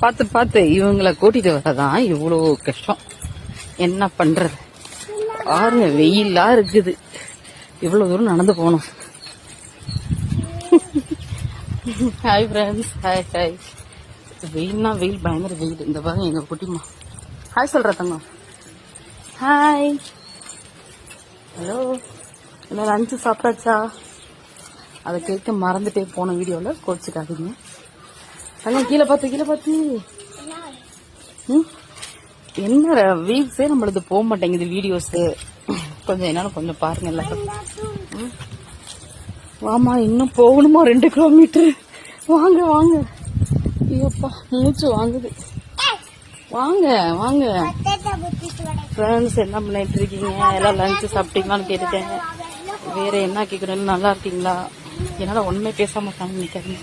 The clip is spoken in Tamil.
பார்த்து பார்த்து இவங்களை கூட்டிட்டு வரதான் இவ்வளோ கஷ்டம். என்ன பண்றது? பாருங்க வெயிலா இருக்குது. இவ்வளவு தூரம் நடந்து போகணும். ஹாய் ஃப்ரெண்ட்ஸ் ஹாய் ஹாய் வெயில்னா வெயில் பயங்கர வெயில். இந்த பாருங்க எங்க குட்டிமா ஹாய் சொல்ற தங்கம். ஹாய் ஹலோ என்ன லஞ்சு சாப்பிட்டாச்சா? அதை கேட்க மறந்துட்டே போன வீடியோவில் கோச்சிக்காதீங்க. தங்கம் கீழே பார்த்து கீழே பார்த்து ம்? என்ன வீக்ஸே நம்மளது போக மாட்டேங்குது வீடியோஸ் கொஞ்சம் என்னன்னு கொஞ்சம் பாருங்க எல்லாரும் வாமா இன்னும் போகணுமா ரெண்டு கிலோமீட்டர் வாங்க வாங்க. ஐயோப்பா மூச்சு வாங்குது. வாங்க வாங்க. ஃப்ரெண்ட்ஸ் என்ன பண்ணிட்டு இருக்கீங்க? எல்லாம் லஞ்ச் சாப்பிட்டீங்களான்னு கேட்டுட்டேன். வேற என்ன கேட்குறேன்னு நல்லா இருக்கீங்களா? என்னால் ஒண்ணுமே மாட்டாங்க உட்காந்து நிற்காதீங்க